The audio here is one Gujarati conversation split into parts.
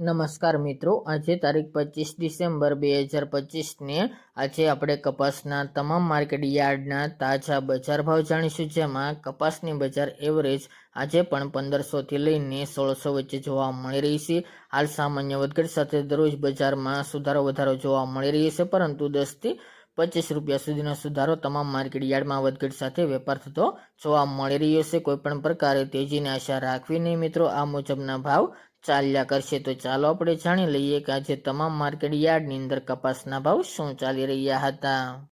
નમસ્કાર મિત્રો, આજે તારીખ પચીસ ડિસેમ્બર બે હજાર પચીસને આજે આપણે કપાસના તમામ માર્કેટ યાર્ડના તાજા બજાર ભાવ જાણીશું, જેમાં કપાસની બજાર એવરેજ આજે પણ પંદરસોથી લઈને સોળસો વચ્ચે જોવા મળી રહી છે. હાલ સામાન્ય વધઘટ સાથે દરરોજ બજારમાં સુધારો વધારો જોવા મળી રહ્યો છે, પરંતુ દસથી પચીસ રૂપિયા સુધીનો સુધારો તમામ માર્કેટ યાર્ડમાં વધઘટ સાથે વેપાર થતો જોવા મળી રહ્યો છે. કોઈપણ પ્રકારે તેજીની આશા રાખવી નહીં મિત્રો આ મુજબના ભાવ ચાલ્યા કરશે. તો ચાલો આપણે જાણી લઈએ કે આજે તમામ માર્કેટ યાર્ડની અંદર કપાસના ભાવ શું ચાલી રહ્યા હતા.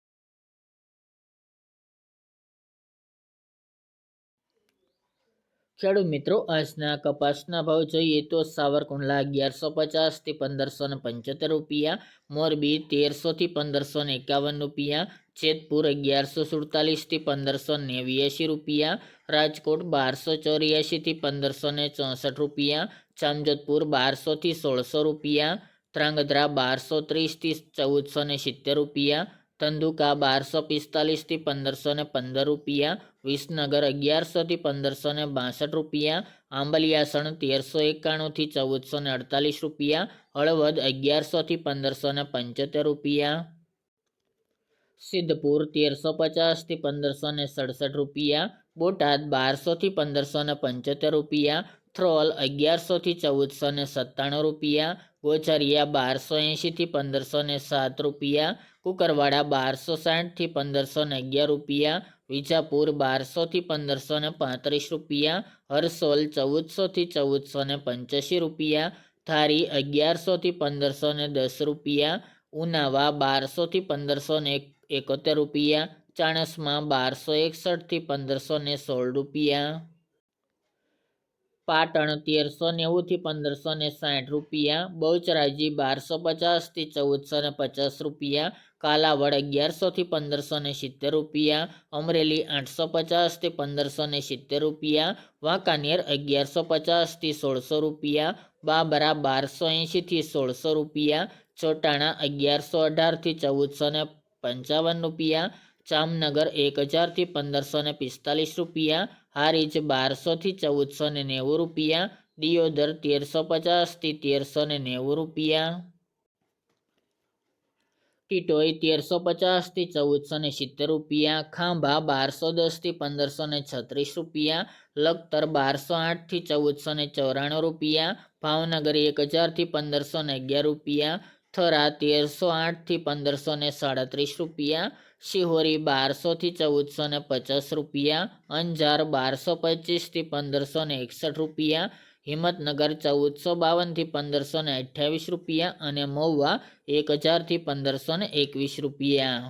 ખેડૂત મિત્રો, આજના કપાસના ભાવ જોઈએ તો સાવરકુંડલા અગિયારસો પચાસથી પંદરસો ને પંચોતેર રૂપિયા, મોરબી તેરસોથી પંદરસો ને એકાવન રૂપિયા, જેતપુર અગિયારસો સુડતાલીસથી પંદરસો નેવ્યાસી રૂપિયા, રાજકોટ બારસો ચોર્યાસીથી પંદરસો ને ચોસઠ રૂપિયા, જામજોધપુર બારસોથી સોળસો રૂપિયા, ધ્રાંગધ્રા બારસો ત્રીસથી ચૌદસો ને સિત્તેર રૂપિયા ધંધુકા બારસો પિસ્તાલીસથી પંદરસો ને પંદર રૂપિયા, વિસનગર અગિયારસોથી પંદરસો ને બાસઠ રૂપિયા, આંબલિયાસણ તેરસો એકાણુંથી ચૌદસો ને અડતાલીસ રૂપિયા, હળવદ અગિયારસોથી પંદરસો ને પંચોતેર રૂપિયા. સિદ્ધપુર તેરસો પચાસથી પંદરસો ને સડસઠ રૂપિયા બોટાદ બારસોથી પંદરસો ને પંચોતેર રૂપિયા થ્રોલ અગિયારસોથી ચૌદસો ને સત્તાણું રૂપિયા, ગોચરિયા બારસો એંશીથી પંદરસો ને સાત રૂપિયા, કુકરવાડા બારસો સાઠથી પંદરસો ને અગિયાર રૂપિયા, વિજાપુર બારસોથી પંદરસો ને પાંત્રીસ રૂપિયા, હરસોલ ચૌદસોથી ચૌદસો ને પંચ્યાસી રૂપિયા થારી અગિયારસોથી પંદરસો ને દસ રૂપિયા, ઉનાવા બારસોથી પંદરસો ને એકોતેર રૂપિયા ચાણસમાં બારસો એકસઠથી પંદરસો ને સોળ રૂપિયા. પાટણ તેરસો નેવુંથી પંદરસો ને સાઠ રૂપિયા. બહુચરાજી બારસો પચાસથી ચૌદસો ને પચાસ રૂપિયા. કાલાવડ અગિયારસોથી પંદરસો ને સિત્તેર રૂપિયા. અમરેલી આઠસો પચાસથી પંદરસો ને સિત્તેર રૂપિયા. વાંકાનેર અગિયારસો પચાસથી સોળસો રૂપિયા. બાબરા બારસો એંશીથી સોળસો રૂપિયા. ચોટાણા અગિયારસો અઢારથી ચૌદસો ને પંચાવન રૂપિયા. જામનગર એક હજારથી પંદરસો પિસ્તાલીસ રૂપિયા, હારીજ બારસોથી ચૌદસો ને નેવું રૂપિયા, દિયોદર તેરસો પચાસથી તેરસો ને નેવું રૂપિયા. ટીટોઈ તેરસો પચાસથી ચૌદસો ને સિત્તેર રૂપિયા, ખાંભા બારસો દસથી પંદરસો ને છત્રીસ રૂપિયા, લખતર બારસો આઠથી ચૌદસો ને ચોરાણું રૂપિયા, ભાવનગર એક હજારથી પંદરસો ને અગિયાર રૂપિયા થરા તેરસો આઠથી પંદરસો ને સાડત્રીસ રૂપિયા, શિહોરી બારસોથી ચૌદસો ને પચાસ રૂપિયા, અંજાર બારસો પચીસથી પંદરસો ને એકસઠ રૂપિયા, હિંમતનગર ચૌદસો બાવનથી પંદરસો ને અઠ્યાવીસ રૂપિયા અને મહુવા એક હજારથી પંદરસો ને એકવીસ રૂપિયા.